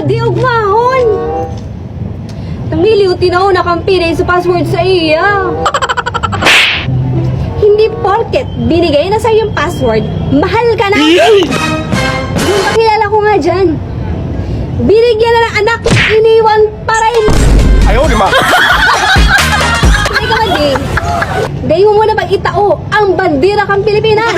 Isus! Si Madiog Mahon! Namiliw tinaw na kampinay sa password sa iya. Hindi porket binigay na sa yung password, mahal ka na. Yung ko nga dyan. Binigyan na ng anak, iniwan pa rin. 哎呦我的妈！Hindi ka man, Day. Day mo muna pag itao ang bandera kang Pilipinas.